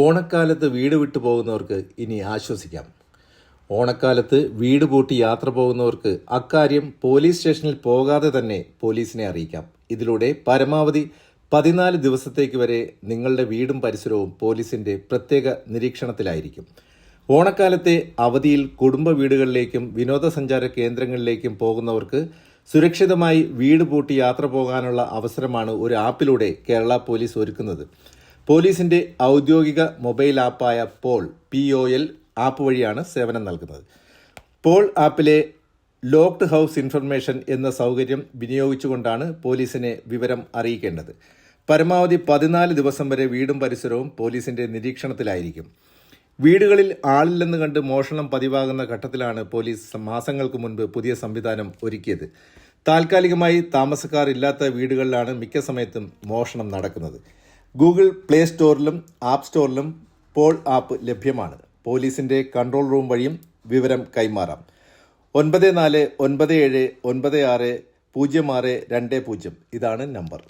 ഓണക്കാലത്ത് വീട് വിട്ടു പോകുന്നവർക്ക് ഇനി ആശ്വസിക്കാം. ഓണക്കാലത്ത് വീട് പൂട്ടി യാത്ര പോകുന്നവർക്ക് അക്കാര്യം പോലീസ് സ്റ്റേഷനിൽ പോകാതെ തന്നെ പോലീസിനെ അറിയിക്കാം. ഇതിലൂടെ പരമാവധി പതിനാല് ദിവസത്തേക്ക് വരെ നിങ്ങളുടെ വീടും പരിസരവും പോലീസിന്റെ പ്രത്യേക നിരീക്ഷണത്തിലായിരിക്കും. ഓണക്കാലത്തെ അവധിയിൽ കുടുംബ വീടുകളിലേക്കും വിനോദസഞ്ചാര കേന്ദ്രങ്ങളിലേക്കും പോകുന്നവർക്ക് സുരക്ഷിതമായി വീട് പൂട്ടി യാത്ര പോകാനുള്ള അവസരമാണ് ഒരു ആപ്പിലൂടെ കേരള പോലീസ് ഒരുക്കുന്നത്. പോലീസിന്റെ ഔദ്യോഗിക mobile ആപ്പായ Pol P O L app വഴിയാണ് സേവനം നൽകുന്നത്. പോൾ ആപ്പിലെ ലോക്ക്ഡ് ഹൗസ് ഇൻഫർമേഷൻ എന്ന സൗകര്യം വിനിയോഗിച്ചുകൊണ്ടാണ് പോലീസിനെ വിവരം അറിയിക്കേണ്ടത്. പരമാവധി പതിനാല് ദിവസം വരെ വീടും പരിസരവും പോലീസിന്റെ നിരീക്ഷണത്തിലായിരിക്കും. വീടുകളിൽ ആളില്ലെന്ന് കണ്ട് മോഷണം പതിവാകുന്ന ഘട്ടത്തിലാണ് പോലീസ് മാസങ്ങൾക്ക് മുൻപ് പുതിയ സംവിധാനം ഒരുക്കിയത്. താൽക്കാലികമായി താമസക്കാർ ഇല്ലാത്ത വീടുകളിലാണ് മിക്ക സമയത്തും മോഷണം നടക്കുന്നത്. ഗൂഗിൾ പ്ലേ സ്റ്റോറിലും ആപ്പ് സ്റ്റോറിലും പോൾ ആപ്പ് ലഭ്യമാണ്. പോലീസിന്റെ കൺട്രോൾ റൂം വഴിയും വിവരം കൈമാറാം. ഒൻപത് നാല് ഒൻപത് ഏഴ് ഒൻപത് ആറ് പൂജ്യം ആറ് രണ്ട് പൂജ്യം. ഇതാണ് നമ്പർ.